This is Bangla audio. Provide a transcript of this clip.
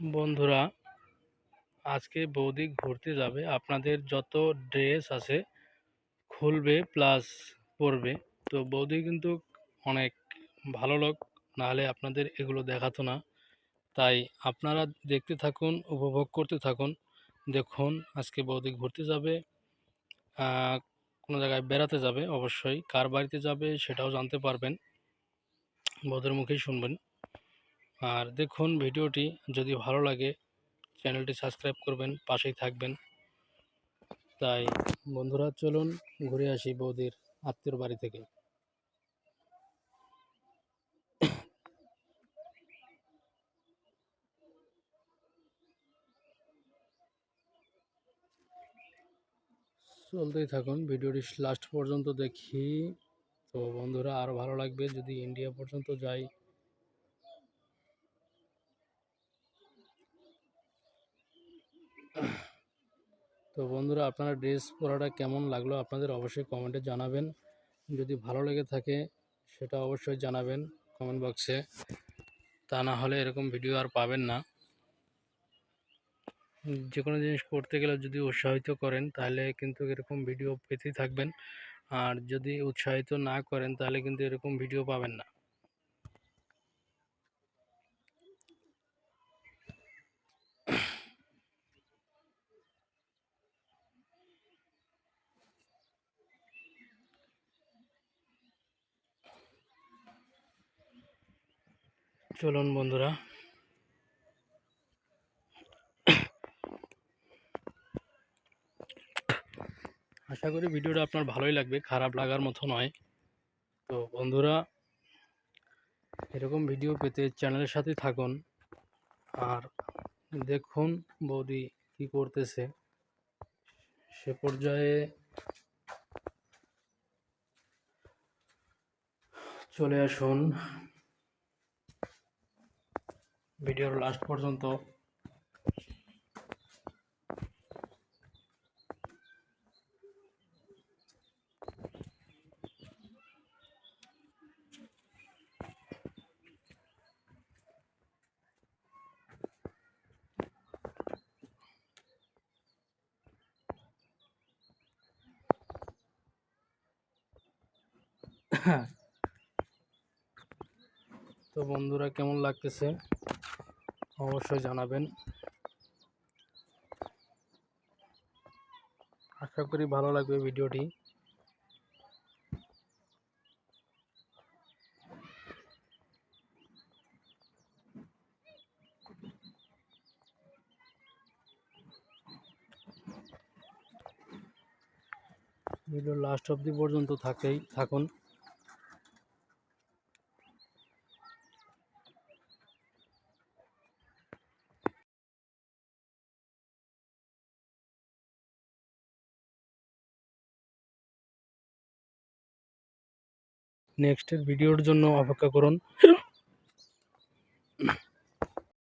বন্ধুরা, আজকে বৌদি ঘুরতে যাবে। আপনাদের যত ড্রেস আছে খুলবে প্লাস পরবে। তো বৌদি কিন্তু অনেক ভালো লোক, নাহলে আপনাদের এগুলো দেখাতো না। তাই আপনারা দেখতে থাকুন, উপভোগ করতে থাকুন। দেখুন, আজকে বৌদি ঘুরতে যাবে কোনো জায়গায় বেড়াতে যাবে অবশ্যই। কার বাড়িতে যাবে সেটাও জানতে পারবেন। বৌদের মুখেই শুনবেন। আর দেখুন ভিডিওটি যদি ভালো লাগে, চ্যানেলটি সাবস্ক্রাইব করবেন, পাশেই থাকবেন। তাই বন্ধুরা, চলুন ঘুরে আসি বৌদির আত্মীয়র বাড়ি থেকে। চলতেই থাকুন, ভিডিওটি লাস্ট পর্যন্ত দেখি। তো বন্ধুরা আরও ভালো লাগবে যদি ইন্ডিয়া পর্যন্ত যাই। তো বন্ধুরা, আপনারা ড্রেস পরাটা কেমন লাগল আপনাদের অবশ্যই কমেন্টে জানাবেন। যদি ভালো লেগে থাকে, সেটা অবশ্যই জানাবেন কমেন্ট বক্সে তা না হলে এরকম ভিডিও আর পাবেন না। যে কোনো জিনিস করতে গেলে যদি উৎসাহিত করেন, তাহলে কিন্তু এরকম ভিডিও পেতেই থাকবেন। আর যদি উৎসাহিত না করেন, তাহলে কিন্তু এরকম ভিডিও পাবেন না। চলুন বন্ধুরা। আশা করি ভিডিওটা আপনার ভালোই লাগবে, খারাপ লাগার মতো নয়। তো বন্ধুরা, এরকম ভিডিও পেতে চ্যানেলের সাথে থাকুন। আর দেখুন বৌদি কি করতেছে। সে পর্যায়ে চলে আসুন। ভিডিওর লাস্ট পর্যন্ত। তো বন্ধুরা কেমন লাগতেছে? অবশ্যই জানাবেন। আশা করি ভালো লাগবে ভিডিওটি। ভিডিও লাস্ট অবধি পর্যন্ত থাকেই থাকুন। নেক্সটের ভিডিওর জন্য অপেক্ষা করুন।